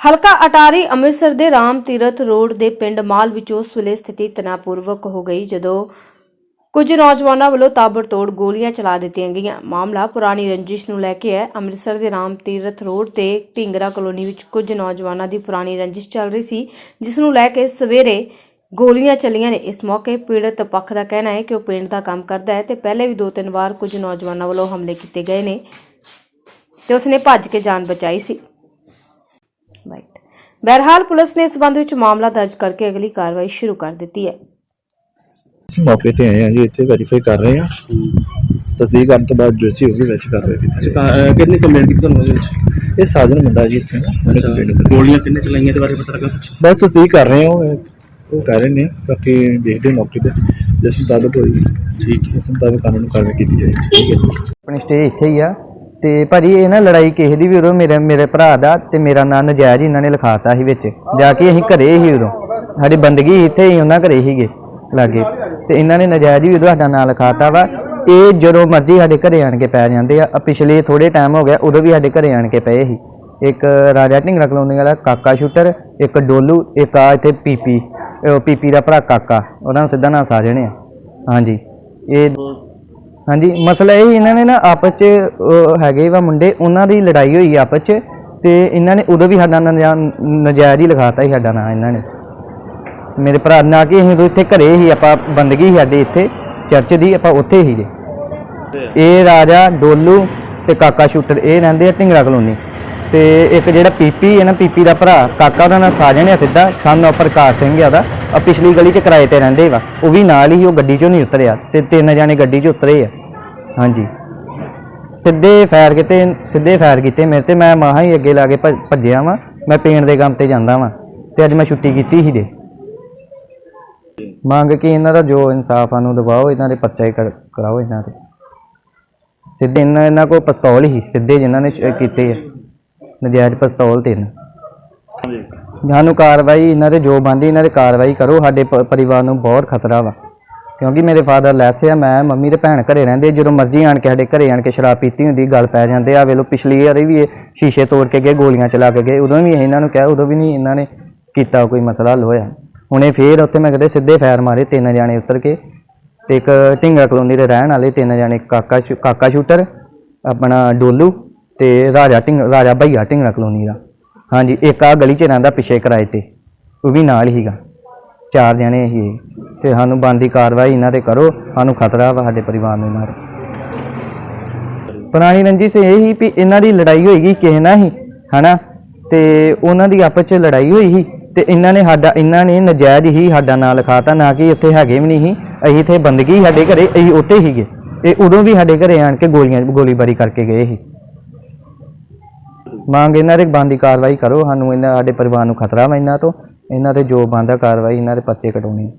ਹਲਕਾ ਅਟਾਰੀ ਅੰਮ੍ਰਿਤਸਰ ਦੇ ਰਾਮ ਤੀਰਥ ਰੋਡ ਦੇ ਪਿੰਡ ਮਾਲ ਵਿੱਚ ਉਸ ਵੇਲੇ ਸਥਿਤੀ ਤਣਾਅਪੂਰਵਕ ਹੋ ਗਈ, ਜਦੋਂ ਕੁਝ ਨੌਜਵਾਨਾਂ ਵੱਲੋਂ ਤਾਬੜਤੋੜ ਗੋਲੀਆਂ ਚਲਾ ਦਿੱਤੀਆਂ ਗਈਆਂ। ਮਾਮਲਾ ਪੁਰਾਣੀ ਰੰਜਿਸ਼ ਨੂੰ ਲੈ ਕੇ ਹੈ। ਅੰਮ੍ਰਿਤਸਰ ਦੇ ਰਾਮ ਤੀਰਥ ਰੋਡ ਤੇ ਢਿੰਗਰਾ ਕਲੋਨੀ ਵਿੱਚ ਕੁਝ ਨੌਜਵਾਨਾਂ ਦੀ ਪੁਰਾਣੀ ਰੰਜਿਸ਼ ਚੱਲ ਰਹੀ ਸੀ, ਜਿਸ ਨੂੰ ਲੈ ਕੇ ਸਵੇਰੇ ਗੋਲੀਆਂ ਚੱਲੀਆਂ ਨੇ। ਇਸ ਮੌਕੇ ਪੀੜਤ ਪੱਖ ਦਾ ਕਹਿਣਾ ਹੈ ਕਿ ਉਹ ਪਿੰਡ ਦਾ ਕੰਮ ਕਰਦਾ ਹੈ ਤੇ ਪਹਿਲੇ ਵੀ ਦੋ ਤਿੰਨ ਵਾਰ ਕੁਝ ਨੌਜਵਾਨਾਂ ਵੱਲੋਂ ਹਮਲੇ ਕੀਤੇ ਗਏ ਨੇ ਤੇ ਉਸਨੇ ਭੱਜ ਕੇ ਜਾਨ ਬਚਾਈ ਸੀ। ਬਹਰਹਾਲ ਪੁਲਿਸ ਨੇ ਇਸ ਸੰਬੰਧ ਵਿੱਚ ਮਾਮਲਾ ਦਰਜ ਕਰਕੇ ਅਗਲੀ ਕਾਰਵਾਈ ਸ਼ੁਰੂ ਕਰ ਦਿੱਤੀ ਹੈ। ਅਸੀਂ ਮੌਕੇ ਤੇ ਆਏ ਹਾਂ ਜੀ ਇੱਥੇ ਵੈਰੀਫਾਈ ਕਰ ਰਹੇ ਹਾਂ। ਤਸਦੀਕ ਕਰਨ ਤੋਂ ਬਾਅਦ ਜੋ ਸੀ ਹੋਗੀ ਵੈਸੇ ਕਾਰਵਾਈ ਕੀਤੀ ਜਾਏਗੀ। ਕਿੰਨੇ ਕੰਪਲੇਂਟ ਕੀਤੀ ਤੁਹਾਨੂੰ ਉਹਦੇ ਵਿੱਚ? ਇਹ ਸਾਜਨ ਮੁੰਡਾ ਜੀ ਇੱਥੇ ਨਾ ਉਹਨੇ complaint ਕੀਤੀ। ਗੋਲੀਆਂ ਕਿੰਨੇ ਚਲਾਈਆਂ ਤੇ ਬਾਰੇ ਪਤਾ ਲੱਗਾ ਕੁਛ? ਬਸ ਤਸਦੀਕ ਕਰ ਰਹੇ ਹਾਂ ਉਹ ਉਹ ਕਰ ਰਹੇ ਨੇ ਬਾਕੀ ਦੇਖਦੇ ਹਾਂ ਮੌਕੇ ਤੇ ਜਿਸ ਮੁਤਾਬਕ ਹੋਈ। ਠੀਕ ਹੈ। ਉਸ ਮੁਤਾਬਕ ਕਾਨੂੰਨ ਕਾਰਵਾਈ ਕੀਤੀ ਜਾਏਗੀ। ਠੀਕ ਹੈ ਜੀ ਆਪਣੀ ਸਟੇ ਇੱਥੇ ਹੀ ਆ। ਤੇ ਭਾਜੀ ਇਹ ਨਾ ਲੜਾਈ ਕਿਸੇ ਦੀ ਵੀ ਉਦੋਂ ਮੇਰੇ ਮੇਰੇ ਭਰਾ ਦਾ ਤੇ ਮੇਰਾ ਨਾਂ ਨਜਾਇਜ਼ ਇਹਨਾਂ ਨੇ ਲਿਖਾਤਾ ਸੀ ਵਿੱਚ। ਜਾ ਕੇ ਅਸੀਂ ਘਰੇ ਹੀ ਉਦੋਂ। ਸਾਡੀ ਬੰਦਗੀ ਇੱਥੇ ਹੀ ਉਹਨਾਂ ਘਰੇ ਹੀਗੇ ਲਾਗੇ। ਤੇ ਇਹਨਾਂ ਨੇ ਨਜਾਇਜ਼ ਵੀ ਉਦੋਂ ਸਾਡਾ ਨਾਂ ਲਿਖਾਤਾ ਵਾ। ਇਹ ਜਦੋਂ ਮਰਜ਼ੀ ਸਾਡੇ ਘਰੇ ਆਣ ਕੇ ਪੈ ਜਾਂਦੇ ਆ। ਆਹ ਪਿਛਲੇ ਥੋੜੇ ਟਾਈਮ ਹੋ ਗਿਆ, ਉਦੋਂ ਵੀ ਸਾਡੇ ਘਰੇ ਆਣ ਕੇ ਪਏ ਸੀ। ਇੱਕ ਰਾਜਾ ਢਿੰਗਰਾ ਕਲੋਨੀ ਵਾਲਾ ਕਾਕਾ ਸ਼ੂਟਰ, ਇੱਕ ਡੋਲੂ, ਇੱਕ ਆ ਇੱਥੇ ਪੀਪੀ ਉਹ ਪੀਪੀ ਦਾ ਭਰਾ ਕਾਕਾ। ਉਹਨਾਂ ਨੂੰ ਸਿੱਧਾ ਨਾਂ ਸਾਜਣੇ ਆ। ਹਾਂਜੀ। ਇਹ ਹਾਂਜੀ ਮਸਲਾ ਇਹ ਇਹਨਾਂ ਨੇ ਨਾ ਆਪਸ 'ਚ ਅਹ, ਹੈਗੇ ਵਾ ਮੁੰਡੇ ਉਹਨਾਂ ਦੀ ਲੜਾਈ ਹੋਈ ਆਪਸ 'ਚ ਤੇ ਇਹਨਾਂ ਨੇ ਉਦੋਂ ਵੀ ਸਾਡਾ ਨਜਾ- ਨਜਾਇਜ਼ ਹੀ ਲਿਖਾਤਾ ਸੀ ਸਾਡਾ ਨਾਂ ਇਹਨਾਂ ਨੇ। ਮੇਰੇ ਭਰਾ ਨਾ ਕਿ ਅਸੀਂ ਉਦੋਂ ਇੱਥੇ ਘਰੇ ਹੀ ਆਪਾਂ ਬੰਦਗੀ ਸੀ ਸਾਡੇ ਇੱਥੇ ਚਰਚ ਦੀ ਆਪਾਂ ਉੱਥੇ ਹੀ ਜੇ ਇਹ ਰਾਜਾ ਡੋਲੂ ਤੇ ਕਾਕਾ ਸ਼ੂਟਰ ਇਹ ਰਹਿੰਦੇ ਆ ਢਿੰਗਰਾ ਕਲੋਨੀ। ਤੇ ਇੱਕ ਜਿਹੜਾ ਪੀਪੀ ਹੈ ਨਾ ਪੀਪੀ ਦਾ ਭਰਾ, ਕਾਕਾ ਉਹਦਾ ਨਾਂ ਸਾਜਣ ਆ ਸਿੱਧਾ ਸਾਨੂੰ ਪ੍ਰਕਾਸ਼ ਸਿੰਘ ਆ ਉਹਦਾ ਆ ਪਿਛਲੀ ਗਲੀ 'ਚ ਕਿਰਾਏ ਤੇ ਰਹਿੰਦੇ ਵਾ। ਉਹ ਵੀ ਨਾਲ ਹੀ ਉਹ ਗੱਡੀ 'ਚੋਂ ਨਹੀਂ ਉਤਰਿਆ ਤੇ ਤਿੰਨ ਜਾਣੇ ਗੱਡੀ 'ਚ ਉਤਰੇ ਆ। ਹਾਂਜੀ। ਸਿੱਧੇ ਫਾਇਰ ਕੀਤੇ, ਸਿੱਧੇ ਫਾਇਰ ਕੀਤੇ ਮੇਰੇ ਤੇ, ਮੈਂ ਮਾਹਾਂ ਹੀ ਅੱਗੇ ਲਾ ਕੇ ਭੱਜ- ਭੱਜਿਆ ਵਾਂ, ਮੈਂ ਪੇਂਟ ਦੇ ਕੰਮ ਤੇ ਜਾਂਦਾ ਵਾਂ, ਤੇ ਅੱਜ ਮੈਂ ਛੁੱਟੀ ਕੀਤੀ ਸੀ ਦੇ ਮੰਗ ਕੇ ਇਹਨਾਂ ਦਾ ਜੋ ਇਨਸਾਫ ਨੂੰ ਦਬਾਓ, ਇਹਨਾਂ ਦੇ ਪਰਚਾ ਹੀ ਕਰ- ਕਰਾਓ ਇਹਨਾਂ 'ਤੇ ਸਿੱਧੇ ਇਹਨਾਂ ਇਹਨਾਂ ਕੋਲ ਪਿਸਤੌਲ ਹੀ, ਸਿੱਧੇ ਜਿਨ੍ਹਾਂ ਨੇ ਸ਼- ਕੀਤੇ ਆ। ਨਜਾਇਜ਼ ਪਿਸਤੌਲ ਤਿੰਨ ਸਾਨੂੰ ਕਾਰਵਾਈ ਇਹਨਾਂ ਦੇ ਜੋ ਬੰਦੀ ਇਹਨਾਂ ਦੇ ਕਾਰਵਾਈ ਕਰੋ। ਸਾਡੇ ਪ- ਪਰਿਵਾਰ ਨੂੰ ਬਹੁਤ ਖਤਰਾ ਵਾ। ਕਿਉਂਕਿ ਮੇਰੇ ਫਾਦਰ ਲੈਸ ਆ ਮੈਂ ਮੰਮੀ ਤੇ ਭੈਣ ਘਰੇ ਰਹਿੰਦੇ ਜਦੋਂ ਮਰਜ਼ੀ ਆਣ ਕੇ ਸਾਡੇ ਘਰੇ ਆਣ ਕੇ ਸ਼ਰਾਬ ਪੀਤੀ ਹੁੰਦੀ ਗੱਲ ਪੈ ਜਾਂਦੇ ਆ। ਵੇਲੋ ਪਿਛਲੀ ਵਾਰੀ ਵੀ ਇਹ ਸ਼ੀਸ਼ੇ ਤੋੜ ਕੇ ਗਏ ਗੋਲੀਆਂ ਚਲਾ ਕੇ ਗਏ। ਉਦੋਂ ਵੀ ਇਹਨਾਂ ਨੂੰ ਕਿਹਾ ਉਦੋਂ ਵੀ ਨਹੀਂ ਇਹਨਾਂ ਨੇ ਕੀਤਾ ਕੋਈ ਮਸਲਾ ਹੱਲ ਹੋਇਆ। ਹੁਣੇ ਫੇਰ ਉੱਥੇ ਮੈਂ ਕਹਦੇ ਸਿੱਧੇ ਫਾਇਰ ਮਾਰੇ ਤਿੰਨ ਜਾਣੇ ਉਤਰ ਕੇ। ਤੇ ਇੱਕ ਢਿੰਗਾ ਕਲੋਨੀ ਦੇ ਰਹਿਣ ਵਾਲੇ ਤਿੰਨ ਜਾਣੇ ਕਾਕਾ ਸ਼ੂ- ਕਾਕਾ ਸ਼ੂਟਰ ਆਪਣਾ ਡੋਲੂ ਤੇ ਰਾਜਾ ਢਿੰਗ ਰਾਜਾ ਭਈਆ ਢਿੰਗਰਾ ਕਲੋਨੀ ਦਾ। ਹਾਂਜੀ, ਇੱਕ ਆ ਗਲੀ 'ਚ ਰਹਿੰਦਾ ਪਿੱਛੇ ਕਿਰਾਏ ਤੇ। ਉਹ ਵੀ ਨਾਲ ਹੀਗਾ ਚਾਰ ਜਣੇ ਹੀ ਤੇ ਸਾਨੂੰ ਬੰਦੀ ਕਾਰਵਾਈ ਇਹਨਾਂ ਤੇ ਕਰੋ। ਸਾਨੂੰ ਖਤਰਾ ਵਾ ਸਾਡੇ ਪਰਿਵਾਰ ਨੂੰ ਇਹਨਾਂ ਪੁਰਾਣੀ ਰੰਜਿਸ਼ ਇਹ ਹੀ ਵੀ ਇਹਨਾਂ ਦੀ ਲੜਾਈ ਹੋਏਗੀ, ਕਿਸੇ ਨਾਲ ਹੀ, ਹਨਾ? ਤੇ ਉਹਨਾਂ ਦੀ ਆਪਸ 'ਚ ਲੜਾਈ ਹੋਈ ਸੀ ਤੇ ਇਹਨਾਂ ਨੇ ਸਾਡਾ, ਇਹਨਾਂ ਨੇ ਨਜਾਇਜ਼ ਹੀ ਸਾਡਾ ਨਾਂ ਲਿਖਾਤਾ, ਨਾ ਕਿ ਇੱਥੇ ਹੈਗੇ ਵੀ ਨਹੀਂ ਸੀ। ਅਸੀਂ ਇੱਥੇ ਬੰਦਗੀ ਸਾਡੇ ਘਰੇ, ਅਸੀਂ ਉੱਥੇ ਹੀਗੇ ਇਹ ਉਦੋਂ ਵੀ ਸਾਡੇ ਘਰੇ ਆਣ ਕੇ ਗੋਲੀਆਂ, ਗੋਲੀਬਾਰੀ ਕਰਕੇ ਗਏ ਸੀ। ਮੰਗ ਇਹਨਾਂ ਦੇ ਬੰਦੀ ਕਾਰਵਾਈ ਕਰੋ, ਸਾਨੂੰ ਇਹਨਾਂ, ਸਾਡੇ ਪਰਿਵਾਰ ਨੂੰ ਖਤਰਾ ਵਾ ਇਹਨਾਂ ਤੋਂ। ਇਹਨਾਂ ਤੇ ਜੋ ਬੰਦਾ ਕਾਰਵਾਈ ਇਹਨਾਂ ਦੇ ਪੱਤੇ ਕਟਾਉਣੇ